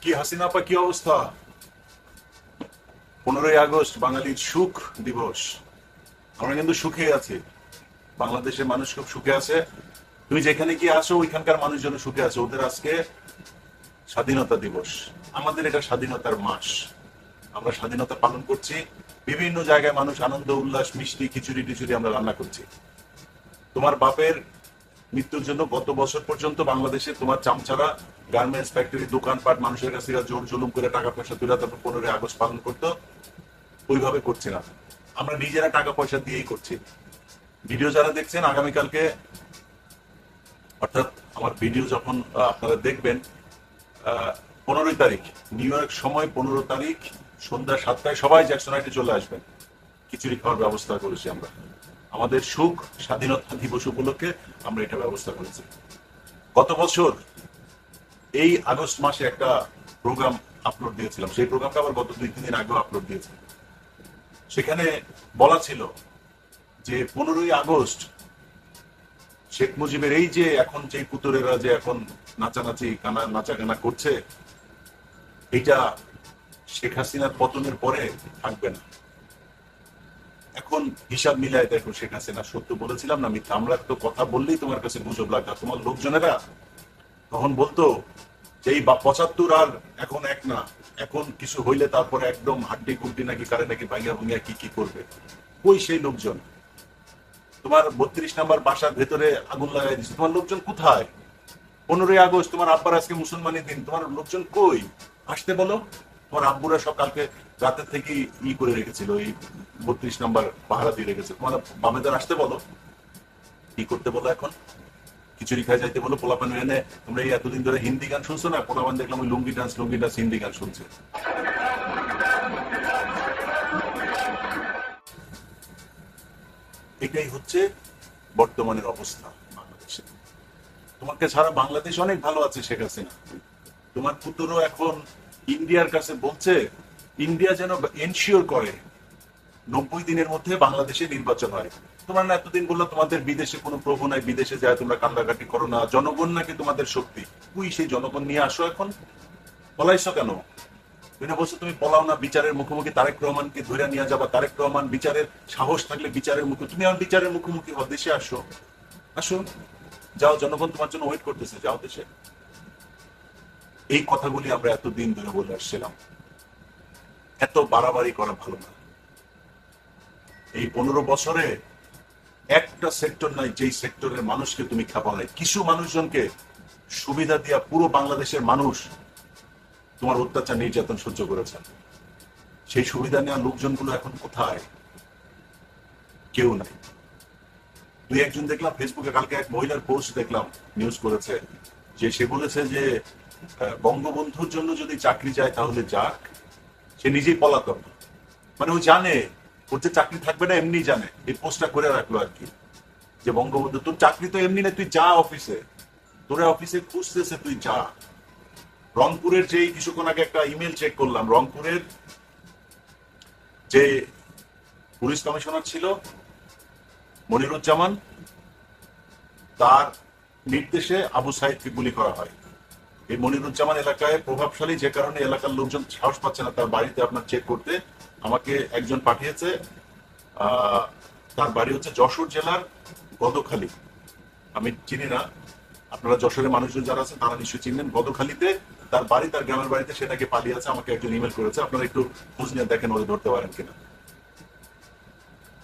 কি হাসিনা আপা কি অবস্থা? পনেরোই আগস্ট বাঙালির সুখ দিবস। আমরা কিন্তু সুখে আছি। বাংলাদেশের মানুষ খুব সুখে আছে। তুমি যেখানে গিয়ে আসো ওইখানকার মানুষজন সুখে আছে। ওদের আজকে স্বাধীনতা দিবস। আমাদের এটা স্বাধীনতার মাস। আমরা স্বাধীনতা পালন করছি। বিভিন্ন জায়গায় মানুষ আনন্দ, উল্লাস, মিষ্টি খিচুড়ি টিচুড়ি আমরা রান্না করছি। তোমার বাপের মৃত্যুর জন্য গত বছর পর্যন্ত বাংলাদেশে তোমার চামচারা গার্মেন্টস ফ্যাক্টরি দোকানপাট, মানুষের কাছে জোর জুলুম করে টাকা পয়সা তুলে তারপর পনেরোই আগস্ট পালন করতো, ওইভাবে করছি না। আমরা নিজেরা টাকা পয়সা দিয়েই করছি। ভিডিও যারা দেখছেন, আগামীকালকে অর্থাৎ আমার ভিডিও যখন আপনারা দেখবেন পনেরোই তারিখ নিউ ইয়র্ক সময় পনেরো তারিখ, সন্ধ্যা সাতটায় সবাই জ্যাকসনাইটে চলে আসবেন। খিচুড়ি খাওয়ার ব্যবস্থা করেছি আমরা। আমাদের সুখ স্বাধীনতা দিবস উপলক্ষে আমরা এটা ব্যবস্থা করেছি। গত বছর এই আগস্ট মাসে একটা প্রোগ্রাম আপলোড দিয়েছিলাম। সেই প্রোগ্রামটা আবার গত দুই, তিন দিন আগেও আপলোড দিয়েছি। সেখানে বলা ছিল যে পনেরোই আগস্ট শেখ মুজিবের এই যে এখন যে পুতুরেরা যে এখন নাচানাচি, কানা নাচা গানা করছে এটা শেখ হাসিনার পতনের পরে থাকবে না। এখন হিসাব মিলায় দেখো শেখ হাসিনা, সত্য বলেছিলাম না মিথ্যা। আমরা তো কথা বললেই তোমার কাছে গুজব লাগতো তোমার লোকজনেরা তখন বলতো যে এই পঁচাত্তর আর এখন এক না। এখন কিছু হইলে তারপরে একদম হাড্ডি কুড্ডি নাকি কারে নাকি ভাঙ্গা ভুঙ্গা কি কি করবে? কই সেই লোকজন? তোমার বত্রিশ নাম্বার বাসার ভেতরে আগুন লাগাই দিচ্ছে তোমার লোকজন কোথায়? পনেরোই আগস্ট তোমার আব্বার আজকে মুসলমানের দিন। তোমার লোকজন কই? আসতে বলো। তোমার আব্বুরা সব কালকে রাতের থেকে ই করে রেখেছিল, এই বত্রিশ নাম্বার পাহারা দিয়ে রেখেছে তোমার বামেদের আসতে বলো, কি করতে বলো এখন? খিচুড়ি খাই যাইতে বলো, পোলাপান এনে তোমরা এই এতদিন ধরে হিন্দি গান শুনছো না? পোলাপান দেখলাম ওই লুঙ্গি ডান্স লুঙ্গি ডান্স হিন্দি গান শুনছে। এটাই হচ্ছে বর্তমানের অবস্থা বাংলাদেশে। তোমাকে ছাড়া বাংলাদেশ অনেক ভালো আছে, শেখ হাসিনা। তোমার পুত্রও এখন ইন্ডিয়ার কাছে বলছে, ইন্ডিয়া যেন এনশিওর করে নব্বই দিনের মধ্যে বাংলাদেশে নির্বাচন হয়। তোমরা না এতদিন বলল তোমাদের বিদেশে কোনো প্রভু নাই, বিদেশে যায়, তোমরা কান্দাকাটি করো না। জনগণ নাকি তোমাদের শক্তি। তুই সেই জনগণ নিয়ে আসো এখন। পলাইছো কেন? তুমি না বলছো, তুমি পলাও না বিচারের মুখোমুখি তারেক রহমানকে ধরে নিয়ে যাবা। তারেক রহমান বিচারের সাহস থাকলে বিচারের মুখে তুমি আমার বিচারের মুখোমুখি হও, দেশে আসো। আসো যাও, জনগণ তোমার জন্য ওয়েট করতেছে, যাও দেশে। এই কথাগুলি আমরা এতদিন ধরে বলে আসছিলাম। এত বাড়াবাড়ি করা ভালো না। এই পনেরো বছরে একটা সেক্টর নাই, যেই সেক্টরের মানুষকে তুমি খাপা নাই। কিছু মানুষজনকে সুবিধা দিয়া পুরো বাংলাদেশের মানুষ তোমার অত্যাচার, নির্যাতন সহ্য করেছেন সেই সুবিধা নেওয়া লোকজনগুলো এখন কোথায়? কেউ নাই। দুই একজন দেখলাম ফেসবুকে কালকে এক মহিলার পোস্ট দেখলাম নিউজ করেছে, যে সে বলেছে যে বঙ্গবন্ধুর জন্য যদি চাকরি যায় তাহলে যাক। সে নিজেই পলাতক। মানে ও জানে, ওর যে চাকরি থাকবে না এমনি জানে। এই পোস্টটা করে রাখল আর কি। যে বঙ্গবন্ধু, তোর চাকরি তো এমনি না, তুই যা অফিসে। তোরা অফিসে খুঁজতেছে তুই যা। রংপুরের যে কিছুক্ষণ আগে একটা ইমেল চেক করলাম, রংপুরের যে পুলিশ কমিশনার ছিল, মনিরুজ্জামান, তার নির্দেশে আবু সাহেবকে গুলি করা হয়। এই মনিরুজ্জামান এলাকায় প্রভাবশালী যে কারণে এলাকার লোকজন সাহস পাচ্ছে না তার বাড়িতে আপনার চেক করতে, আমাকে একজন পাঠিয়েছে। তার বাড়ি হচ্ছে যশোর জেলার গদখালি। আমি চিনি না, আপনারা যশোরের মানুষজন যারা আছেন তারা নিশ্চয়ই চিনবেন। গদখালিতে তার বাড়ি, তার গ্রামের বাড়িতে সেটাকে পালিয়ে আছে, আমাকে একজন ইমেল করেছে। আপনারা একটু খোঁজ নিয়ে দেখেন, ওদের ধরতে পারেন কিনা।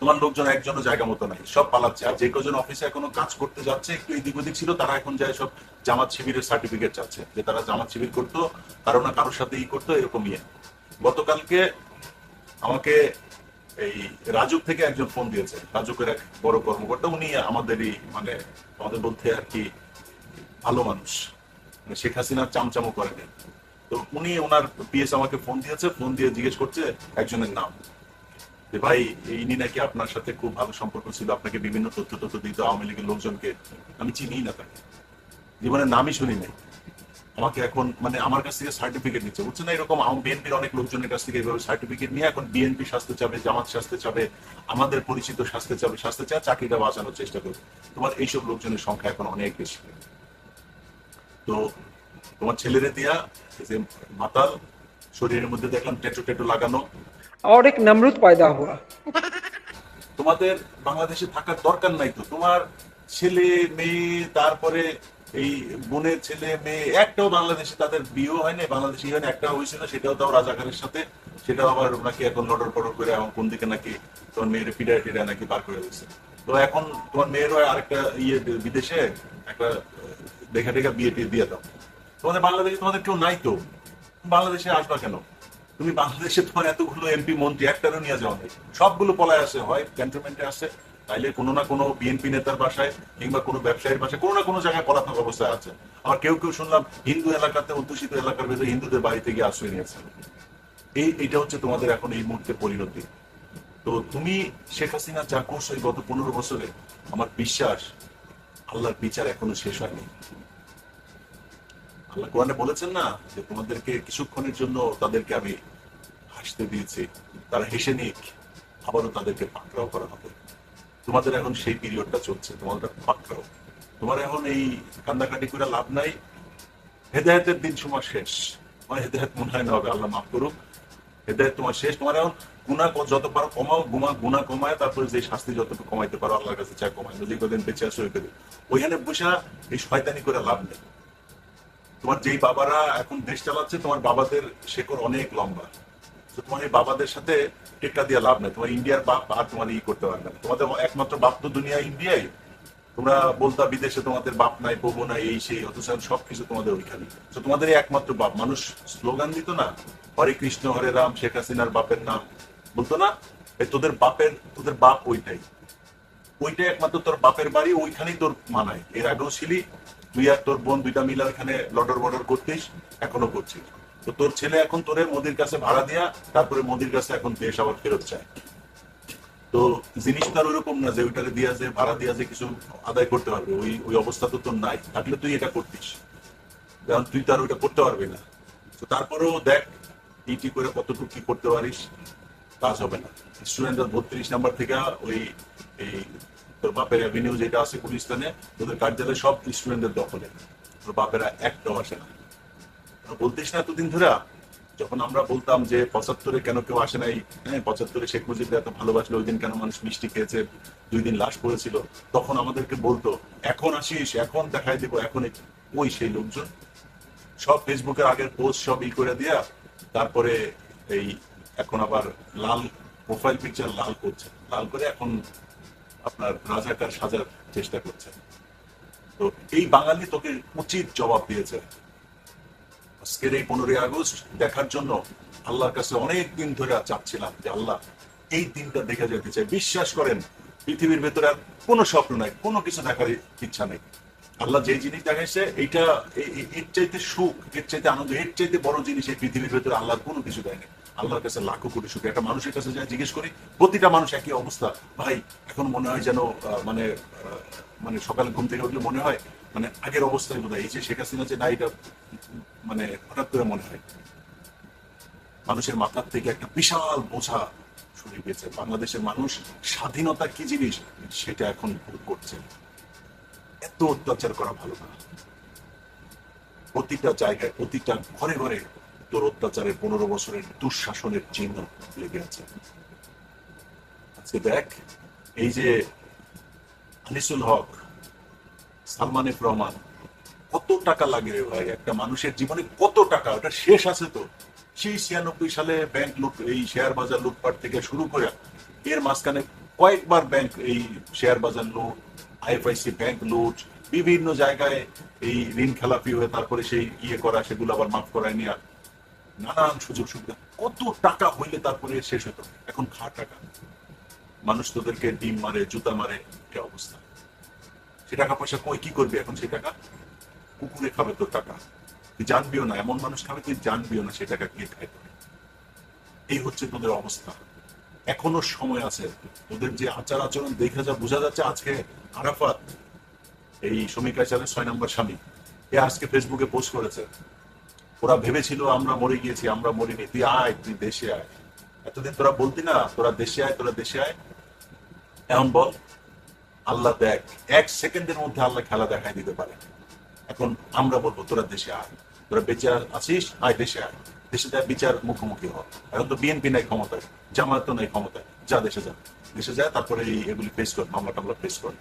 তোমার লোকজন একজনও জায়গা মতো নাই। সব পালাচ্ছে। আর যে কজন অফিসে এখনও কাজ করতে যাচ্ছে, একটু এদিক ওদিক ছিল, তারা এখন যায় সব জামাত শিবিরের সার্টিফিকেট চাচ্ছে, যে তারা জামাত শিবির করতো, কারও না কারোর সাথে ই করতো, এরকম ইয়ে। গতকালকে আমাকে এই রাজুক থেকে একজন ফোন দিয়েছে, রাজুকের এক বড় কর্মকর্তা। উনি আমাদেরই মানে আমাদের মধ্যে আর কি ভালো মানুষ। মানে শেখ হাসিনার চামচামো করেনি। তো উনি ওনার পিএস আমাকে ফোন দিয়েছে ফোন দিয়ে জিজ্ঞেস করছে একজনের নাম। যে ভাই ইনি নাকি আপনার সাথে খুব ভালো সম্পর্ক ছিল, আপনাকে বিভিন্ন তথ্য তথ্য দিত আওয়ামী লীগের লোকজনকে। আমি চিনি না তাকে। জীবনের নামই শুনি নাই। আমাকে এখন মানে আমার কাছ থেকে সার্টিফিকেট নিচ্ছে। বুঝছে না, এরকম বিএনপির অনেক লোকজনের কাছ থেকে এইভাবে সার্টিফিকেট নিয়ে এখন বিএনপি শাস্তে চাবে, জামাত শাস্তে চাবে, আমাদের পরিচিত শাস্তে চাবে, শাস্তে চায়, চাকরিটা বাঁচানোর চেষ্টা করবে। তোমার এইসব লোকজনের সংখ্যা এখন অনেক বেশি। তো তোমার ছেলেরে দিয়া যে মাতাল, শরীরের মধ্যে দেখলাম টেটু টেটু লাগানো और एक नमरूद पैदा हुआ তোমাদের বাংলাদেশে থাকার দরকার নাই তো তোমার ছেলে মেয়ে তারপরে এই বোনের ছেলে মেয়ে একটাও বাংলাদেশে তাদের বিয়েও হয়নি বাংলাদেশে হয়নি একটা হয়েছিল সেটাও তাও রাজাকারের সাথে সেটাও আবার নাকি এখন লটর পটর করে এখন কোন দিকে নাকি তোমার মেয়ের পিডায় টিডায় নাকি বার করে দিচ্ছে তো এখন তোমার মেয়ের হয় আরেকটা ইয়ে বিদেশে একটা দেখা টেখা বিয়ে টিয়ে দিয়ে দাও তোমাদের বাংলাদেশে তোমাদের কেউ নাই তো বাংলাদেশে আসবা কেন তুমি বাংলাদেশে তোমার এতগুলো এমপি মন্ত্রী, একটারও নিয়ে যাওয়া নেই। সবগুলো পলায় আসে, হয় ক্যান্টনমেন্টে আসে, তাইলে কোনো না কোনো বিএনপি নেতার বাসায় কিংবা কোনো ব্যবসায়ীর বাসায় কোনো না কোনো জায়গায় পলাতক অবস্থায় আছে। আবার কেউ কেউ শুনলাম হিন্দু এলাকাতে অধ্যুষিত এলাকার ভেতরে হিন্দুদের বাড়িতে গিয়ে আশ্রয় নিয়েছে। এই এটা হচ্ছে তোমাদের এখন এই মুহূর্তে পরিণতি। তো তুমি, শেখ হাসিনা যা করছ গত পনেরো বছরে, আমার বিশ্বাস, আল্লাহর বিচার এখনও শেষ হয়নি। আল্লাহ কোরআনে বলেছেন না যে তোমাদেরকে কিছুক্ষণের জন্য তাদেরকে আমি হাসতে দিয়েছি। তারা হেসে নিক, আবারও তাদেরকে পাকড়াও করা হবে। তোমাদের এখন সেই পিরিয়ডটা চলছে, তোমাদের পাকড়াও। তোমার এখন এই কান্দাকাটি করে লাভ নাই। হেদায়তের দিন সময় শেষ। আমার হেদায়ত মনে হয় না হবে, আল্লাহ মাফ করুক। হেদায়ত তোমার শেষ। তোমার এখন গুণা যত পারো কমাও, গুমা গুণা কমায়, তারপরে যে শাস্তি যতটুকু কমাইতে পারো, আল্লাহর কাছে চা কমায়। যদি কদিন বেঁচে আসো ওই ওইখানে বসে এই শয়তানি করে লাভ নেই। তোমার যেই বাবারা এখন দেশ চালাচ্ছে, তোমার বাবাদের শেকড় অনেক লম্বা। তো তোমার এই বাবাদের সাথে টেক্কা দিয়ে লাভ নেই। তোমার ইন্ডিয়ার বাপ আর তোমার ই করতে পারবে না। তোমাদের একমাত্র বাপ তো দুনিয়া ইন্ডিয়াই। তোমরা বলতা বিদেশে তোমাদের বাপ নাই প্রভু নাই, এই সেই, অথচ সবকিছু তোমাদের ওইখানে। তো তোমাদের একমাত্র বাপ। মানুষ স্লোগান দিত না, হরে কৃষ্ণ, হরে রাম, শেখ হাসিনার বাপের নাম। বলতো না তোদের বাপের, তোদের বাপ ওইটাই। ওইটাই একমাত্র তোর বাপের বাড়ি, ওইখানেই তোর মানায় এর আগেও ছিলি তুই আর তোর বোন দুইটা মিলে ওখানে লটর বটর করতিস, এখনও করছিস। তো তোর ছেলে এখন তোরে মোদির কাছে ভাড়া দিয়া তারপরে মোদির কাছে এখন দেশ আবার ফেরত চায়। তো জিনিসটা আর ওইরকম না যে ওইটাকে দিয়া যে ভাড়া দিয়া যে কিছু আদায় করতে পারবে, ওই ওই অবস্থা তো তোর নাই। থাকলে তুই এটা করতিস। কারণ তুই তার ওইটা করতে পারবি না। তো তারপরেও দেখ ইটি করে কতটুকু কি করতে পারিস, কাজ হবে না। স্টুডেন্টরা বত্রিশ নাম্বার থেকে ওই, এই তোর বাপের অ্যাভিনিউ যেটা আছে গুলিস্তানে তোদের কার্যালয় সব স্টুডেন্টদের দখলে। তোর বাপেরা একটাও আসে না। বলতিস না এতদিন ধরে, যখন আমরা বলতাম যে পঁচাত্তরে কেন কেউ আসে নাই হ্যাঁ পঁচাত্তরে শেখ মুজিব এত ভালোবাসলো, ওই দিন কেন মানুষ মিষ্টি খেয়েছে, দুই দিন লাশ পড়েছিল, তখন আমাদেরকে বলতো, এখন আসিস, এখন দেখাই দিব, এখন ওই সেই লোকজন। সব ফেসবুকের আগের পোস্ট সব ই করে দিয়া, তারপরে এই এখন আবার লাল প্রোফাইল পিকচার লাল করছে। লাল করে এখন আপনার রাজাকার সাজার চেষ্টা করছে তো এই বাঙালি তোকে উচিত জবাব দিয়েছে। আজকের এই পনেরোই আগস্ট দেখার জন্য আল্লাহর কাছে অনেক দিন ধরে চাচ্ছিলাম যে আল্লাহ এই দিনটা দেখে যেতে চাই। বিশ্বাস করেন, পৃথিবীর ভেতরে আর কোনো স্বপ্ন নাই, কোনো কিছু দেখার ইচ্ছা নেই। আল্লাহ যে জিনিস দেখাইছে, এইটা এর চাইতে সুখ, এর চাইতে আনন্দ, এর চাইতে বড় জিনিস এই পৃথিবীর ভেতরে আল্লাহ কোনো কিছু দেয়নি আল্লাহর কাছে লাখো কোটি সুখ একটা মানুষের কাছে যা জিজ্ঞেস করি, প্রতিটা মানুষ একই অবস্থা। ভাই, এখন মনে হয় যেন মানে মানে সকালে ঘুম থেকে উঠলে মনে হয় মানে আগের অবস্থায় বোধ হয় এই যে শেখ হাসিনা যে না এটা মানে হঠাৎ করে মনে হয়, মানুষের মাথার থেকে একটা বিশাল বোঝা সরে গেছে। বাংলাদেশের মানুষ স্বাধীনতা কি জিনিস, সেটা এখন ভোগ করছে এত অত্যাচার করা ভালো না। প্রতিটা জায়গায়, প্রতিটা ঘরে ঘরে তোর অত্যাচারের পনেরো বছরের দুঃশাসনের চিহ্ন লেগে আছে। আজকে দেখ, এই যে আনিসুল হক সালমান এফ রহমান কত টাকা লাগে রে ভাই? একটা মানুষের জীবনে কত টাকা? ওটা শেষ আছে তো। সেই ছিয়ানব্বই সালে ব্যাংক লুট, এই শেয়ার বাজার লুটপাট থেকে শুরু করে, এর মাঝখানে কয়েকবার ব্যাংক এই শেয়ার বাজার লুট, আইএফআইসি ব্যাংক লুট, বিভিন্ন জায়গায় এই ঋণ খেলাপি হয়ে তারপরে সেই ইয়ে করা, সেগুলো আবার মাফ করায় নেওয়া নানান সুযোগ সুবিধা। কত টাকা হইলে তারপরে শেষ হতো? এখন খা টাকা। মানুষ তোদেরকে ডিম মারে, জুতা মারে, এ অবস্থা। সে টাকা পয়সা কই, কি করবি এখন সেই টাকা? কুকুরে খাবে তোর টাকা। তুই জানবিও না, এমন মানুষ খাবে তুই জানবিও না সে টাকা কে খায় তোর। এই হচ্ছে তোদের অবস্থা। এখনও সময় আছে। তোদের যে আচার আচরণ দেখে যা বোঝা যাচ্ছে আজকে আরাফাত, এই শ্রমিক আচারের ছয় নম্বর স্বামী। এ আজকে ফেসবুকে পোস্ট করেছে। ওরা ভেবেছিল আমরা মরে গিয়েছি, আমরা মরিনি, তুই আয়, তুই দেশে আয়। এতদিন তোরা বলতি না, তোরা দেশে আয়, তোরা দেশে আয়। এখন বল, আল্লাহ দেখ এক সেকেন্ডের মধ্যে আল্লাহ খেলা দেখাই দিতে পারে। এখন আমরা বলব, তোরা দেশে আয়। তোরা বেঁচে আছিস, আয় দেশে আয়। দেশে যায় বিচার মুখোমুখি হ। এখন তো বিএনপি নাই ক্ষমতায় জামায়াত নাই ক্ষমতায়। যা দেশে যা। দেশে যায় তারপরে এগুলি ফেস কর মামলা টামলা ফেস কর।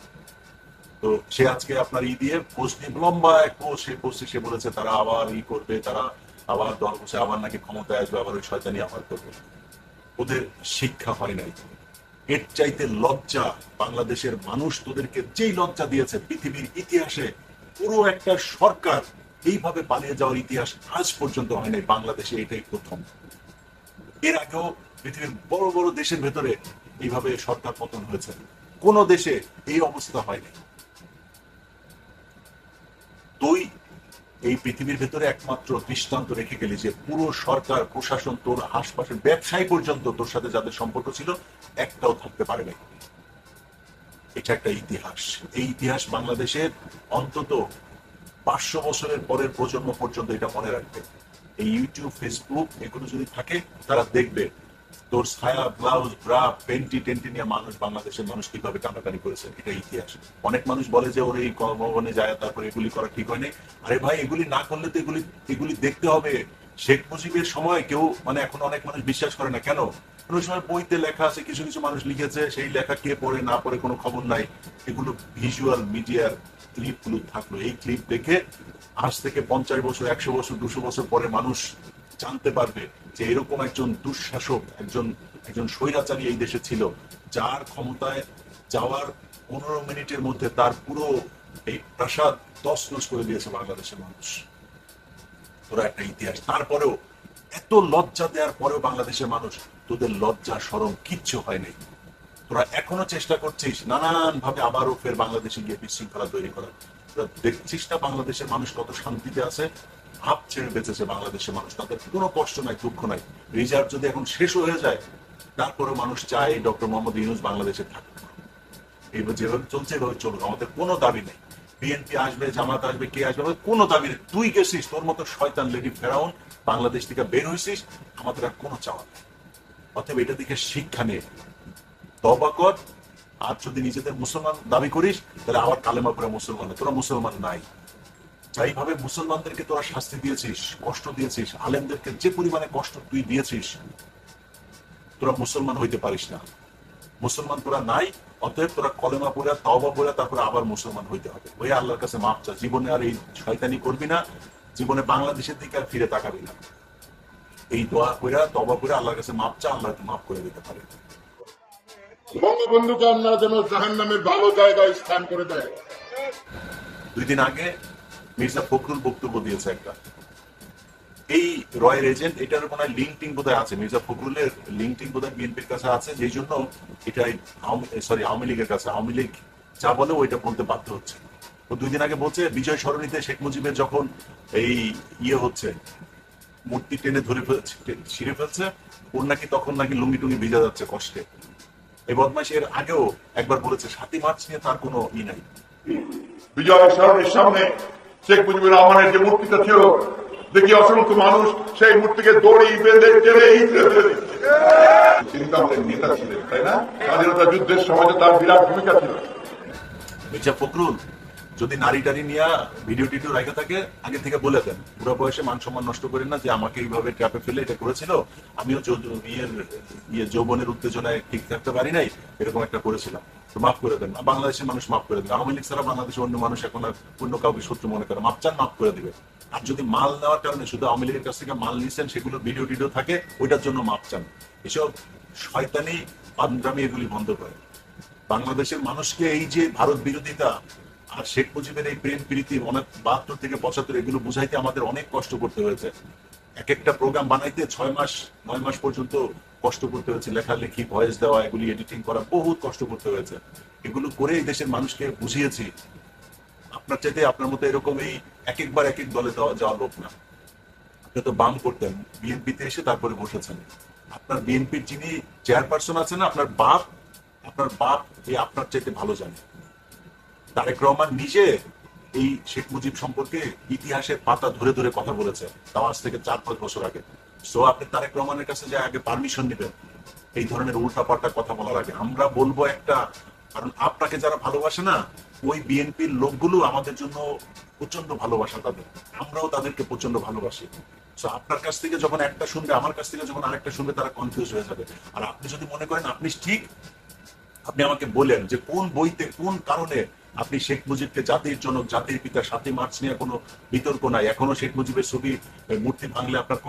তো সে আজকে আপনার ই দিয়ে পোস্ট দিয়ে লম্বা এক পোস্ট সেই পোস্টে সে বলেছে, তারা আবার ই করবে, তারা আবার দল বসে আবার নাকি ক্ষমতায় আসবে, আবার ওই শয়তানি আবার করবে। ওদের শিক্ষা হয় নাই। এর চাইতে লজ্জা বাংলাদেশের মানুষ তোদেরকে যেই লজ্জা দিয়েছে, পৃথিবীর ইতিহাসে পুরো একটা সরকার এইভাবে পালিয়ে যাওয়ার ইতিহাস আজ পর্যন্ত হয় নাই, বাংলাদেশে এটাই প্রথম। এর আগেও পৃথিবীর বড় বড় দেশের ভেতরে এইভাবে সরকার পতন হয়েছে। কোন দেশে এই অবস্থা হয়নি তুই এই পৃথিবীর ভেতরে একমাত্র দৃষ্টান্ত রেখে গেলি যে পুরো সরকার, প্রশাসন, তোর আশপাশের ব্যবসায়ী পর্যন্ত তোর সাথে যাদের সম্পর্ক ছিল, একটাও থাকতে পারে নাই। এটা একটা ইতিহাস। এই ইতিহাস বাংলাদেশের অন্তত পাঁচশো বছরের পরের প্রজন্ম পর্যন্ত এটা মনে রাখবে। এই ইউটিউব, ফেসবুক, এগুলো যদি থাকে, তারা দেখবে তোর ছায়া ব্লাউজ ব্রা পেন্টি টেন্টি নিয়ে মানুষ বাংলাদেশের মানুষ কীভাবে টানাটানি করেছে, এটা ইতিহাস। অনেক মানুষ বলে যে ওর এই কর্মভবনে যায়, তারপর এগুলি করা ঠিক হয়নি। আরে ভাই, এগুলি না করলে তো এগুলি এগুলি দেখতে হবে। শেখ মুজিবের সময় কেউ মানে এখন অনেক মানুষ বিশ্বাস করে না। কেন? ওই সময় বইতে লেখা আছে, কিছু কিছু মানুষ লিখেছে, সেই লেখা কে পড়ে, না পড়ে কোনো খবর নাই। এগুলো ভিজুয়াল মিডিয়ার ক্লিপগুলো থাকল। এই ক্লিপ দেখে আজ থেকে পঞ্চাশ বছর, একশো বছর, দুশো বছর পরে মানুষ জানতে পারবে যে এরকম একজন দুঃশাসক, একজন একজন স্বৈরাচারী এই দেশে ছিল, যার ক্ষমতায় যাওয়ার পনেরো মিনিটের মধ্যে তার পুরো এই প্রাসাদ তছনছ করে দিয়েছে বাংলাদেশের মানুষ। তোরা একটা ইতিহাস। তারপরেও এত লজ্জা দেওয়ার পরেও বাংলাদেশের মানুষ, তোদের লজ্জা সরম কিচ্ছু হয় নাই। তোরা এখনও চেষ্টা করছিস নানান ভাবে আবারও ফের বাংলাদেশে গিয়ে বিশৃঙ্খলা তৈরি করার। দেখছিস না বাংলাদেশের মানুষ কত শান্তিতে আছে? হাত ছেড়ে বেঁচেছে বাংলাদেশের মানুষ। তাদের কোনো কষ্ট নাই, দুঃখ নাই। রিজার্ভ যদি এখন শেষ হয়ে যায় তারপরে মানুষ চায় ডক্টর মোহাম্মদ ইউনুস বাংলাদেশে থাকুক। এইভাবে যেভাবে চলছে, এভাবে চলুক। আমাদের কোনো দাবি নেই। বিএনপি আসবে, জামাত আসবে, কে আসবে, আমাদের কোনো দাবি নেই। তুই গেছিস, তোর মতো শয়তান লেডি ফেরাউন, বাংলাদেশ থেকে বের হয়েছিস আমাদের আর কোনো চাওয়া নেই। অতএব এটা দিকে শিক্ষা নিয়ে তবা আর যদি নিজেদের মুসলমান দাবি করিস, তাহলে আবার কালেমা করে মুসলমান তোরা মুসলমান নাই। যাইভাবে মুসলমানদেরকে তোরা শাস্তি দিয়েছিস, কষ্ট দিয়েছিস, আলেমদেরকে যে পরিমাণে কষ্ট তুই দিয়েছিস, তোরা মুসলমান হইতে পারিস না। মুসলমান তোরা নাই, অতএব তোরা কলেমা পড়ে, তওবা পড়ে, তারপরে আবার মুসলমান হইতে হবে। ওই আল্লাহর কাছে মাপ চা জীবনে আর এই শয়তানি করবি না, জীবনে বাংলাদেশের দিকে আর ফিরে তাকাবি না। এই দোয়া কইরা তবা করে আল্লাহর কাছে মাপ চা, আল্লাহ মাফ করে দিতে পারে। বঙ্গবন্ধুকে আপনারা যেন জাহান নামের ভালো জায়গায় স্থান করে দেয়। দুই দিন আগে মির্জা ফখরুল বক্তব্য দিয়েছে একটা। এই রয়ের এজেন্ট, এটার মনে হয় লিঙ্ক টিং বোধহয় আছে? মির্জা ফখরুলের লিঙ্ক টিং বোধহয় বিএনপির কাছে আছে, যেই জন্য এটা সরি আওয়ামী লীগের কাছে, আওয়ামী লীগ যা বলে ওইটা বলতে বাধ্য হচ্ছে। ও দুই দিন আগে বলছে, বিজয় সরণিতে শেখ মুজিবের যখন এই ইয়ে হচ্ছে, মূর্তি টেনে ধরে ফেলছে ছিঁড়ে ফেলছে, ওর নাকি তখন নাকি লুঙ্গি টুঙ্গি ভিজা যাচ্ছে কষ্টে। এই বদমাইশ এর আগেও একবার বলেছে সাতই মার্চ নিয়ে তার কোনো ই নাই। বিজয় সরণের সামনে শেখ মুজিবুর রহমানের যে মূর্তিটা ছিল দেখি অসংখ্য মানুষ সেই মূর্তিকে দড়ি বেঁধে টেনে তিনি তো আমাদের নেতা ছিলেন তাই না? স্বাধীনতা যুদ্ধের সমাজে তার বিরাট ভূমিকা ছিল। মির্জা ফখরুল যদি নারী টারি নিয়ে ভিডিও টিডিও রাখা থাকে, আগে থেকে বলে দেন। পুরো বয়সে মান সম্মান নষ্ট করেন না যে আমাকে এইভাবে ট্র্যাপে ফেলে এটা করেছিল। আমিও ইয়ের ইয়ে যৌবনের উত্তেজনায় ঠিক থাকতে পারি নাই, এরকম একটা করেছিলাম। তো মাফ করে দেন। বাংলাদেশের মানুষ মাফ করে দেন। আওয়ামী লীগ বাংলাদেশের অন্য মানুষ এখন আর অন্য কাউকে শত্রু মনে করে মাপ চান মাফ করে দিবে। আর যদি মাল নেওয়ার কারণে শুধু আওয়ামী লীগের কাছ থেকে মাল নিচ্ছেন সেগুলো ভিডিও টিডিও থাকে, ওইটার জন্য মাপ চান। এসব শয়তানি পান্ডামি এগুলি বন্ধ করে। বাংলাদেশের মানুষকে এই যে ভারত বিরোধিতা আর শেখ মুজিবের এই প্রেম, প্রীতি, অনেক বাহাত্তর থেকে পঁচাত্তর, এগুলো বুঝাইতে আমাদের অনেক কষ্ট করতে হয়েছে। এক একটা প্রোগ্রাম বানাইতে ছয় মাস, নয় মাস পর্যন্ত কষ্ট করতে হয়েছে। লেখালেখি ভয়েস দেওয়া, এগুলি এডিটিং করা বহুত কষ্ট করতে হয়েছে। এগুলো করে এই দেশের মানুষকে বুঝিয়েছি। আপনার চাইতে আপনার মতো এরকম এই এক একবার এক এক দলে দেওয়া যাওয়া লোক না। আপনি তো বাম করতেন। বিএনপিতে এসে তারপরে বসেছেন। আপনার বিএনপির যিনি চেয়ারপারসন আছেন আপনার বাপ আপনার বাপ এই আপনার চাইতে ভালো জানে। তারেক রহমান নিজে এই শেখ মুজিব সম্পর্কে ইতিহাসের পাতা ধরে ধরে কথা বলেছে তাও আজ থেকে চার পাঁচ বছর আগে। সো আপনি তারেক রহমানের কাছে যে আগে পারমিশন নেবেন এই ধরনের উল্টাপাল্টা কথা বলার আগে, আমরা বলব একটা, কারণ আপনাকে যারা ভালোবাসে না, ওই বিএনপির লোকগুলো আমাদের জন্য প্রচণ্ড ভালোবাসা তাদের। আমরাও তাদেরকে প্রচণ্ড ভালোবাসি। So, আপনার কাছ থেকে যখন একটা শুনবে, আমার কাছ থেকে যখন আরেকটা শুনবে, তারা কনফিউজ হয়ে যাবে। আর আপনি যদি মনে করেন আপনি ঠিক আপনি আমাকে বলেন যে কোন বইতে কোন কারণে আপনি শেখ মুজিবকে জাতির জনক, জাতির পিতা সাথে মার্চ নিয়ে কোনো বিতর্ক নাই? এখনও শেখ মুজিবের ছবি মূর্তি ভাঙলে আপনার